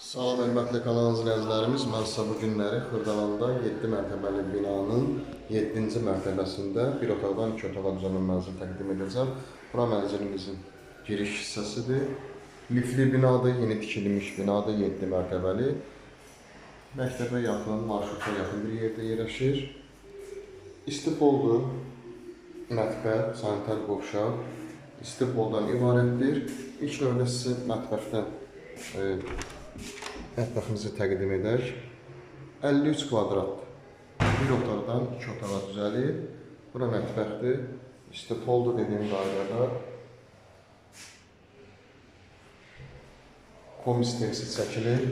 Salam hörmətli kanal izləyicilərimiz, mən sizə bu günləri Xırdalanda 7 mərtəbəli binanın 7-ci mərtəbəsində bir otaqdan 2 otağa düzələn mənzil təqdim edəcəm. Bura mənzilimizin giriş hissəsidir. Lifli binadır, yeni tikilmiş binadır, 7 mərtəbəli. Məktəbə yaxın, marşruta yaxın bir yerdə yerləşir. İstifoldur, mətbəx, sanitar qovşaq, istifoldan ibarətdir. İlk növbədə sizə mətbəxdən e, mətbəximizi təqdim edək. 53 kvadrat bir otaqdan iki otağa düzəlib. Bura mətbəxdir. İstifoldur dediyim qaydada. Komis tersi çəkilir.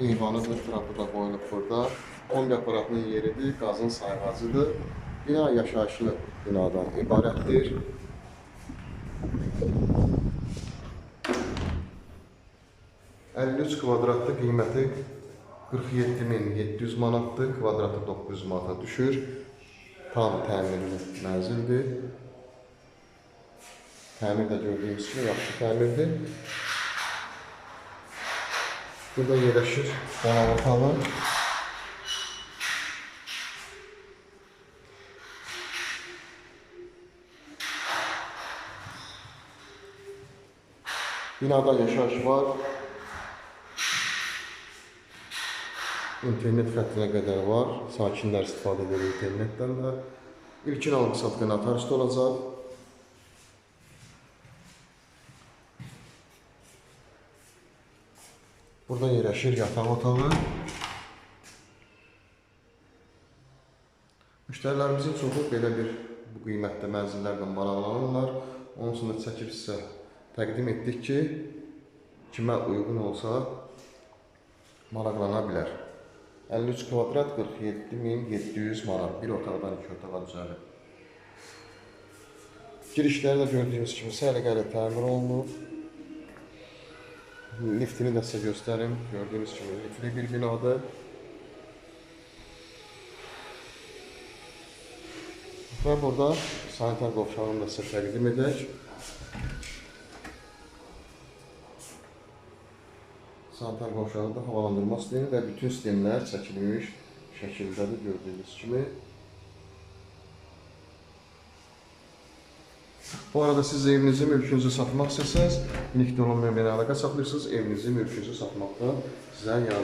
Eyvanıdır, trapı da qoyulub burada. Kombi aparatının yeridir, qazın sayğacıdır. Bina yaşayışlı binadan ibarətdir. ...53 kvadratlı qiyməti 47.700 manatdır, kvadratı 900 manata düşür. Tam təmirli mənzildir. Təmir də gördüyünüz kimi yaxşı təmirdir. Burada yerləşir qonaq otağı. Binada yaşayış var. İnternet xəttinə qədər var. Sakinlər istifadə edir internetdən də. İlkin alqı-satqı notariusda olacaq. Burada yerləşir yataq otağı. Müştərilərimizin çoxu belə bir bu qiymətdə mənzillərdən maraqlanırlar. Onun üçün də çəkib sizə təqdim etdik ki, kimə uyğun olsa maraqlana bilər. 53 kvadrat 47700 manat bir otaqdan iki otağa düzəlir. Girişləri də gördüyünüz kimi səliqəli təmir olunub. Liftini də sizə göstərim. Gördüyünüz kimi liftli bir binadır. Və burada sanitar qovşağını da sizə təqdim edək. Sanitar qovşağı da havalandırma sistemi və bütün sistemlər çəkilmiş şəkildədir gördüyünüz kimi. Bu arada siz evinizi, mülkünüzü satmaq istəsəz, Nikdolun müəmməyə əlaqə saxlayırsınız, evinizi, mülkünüzü satmaqda sizə yardım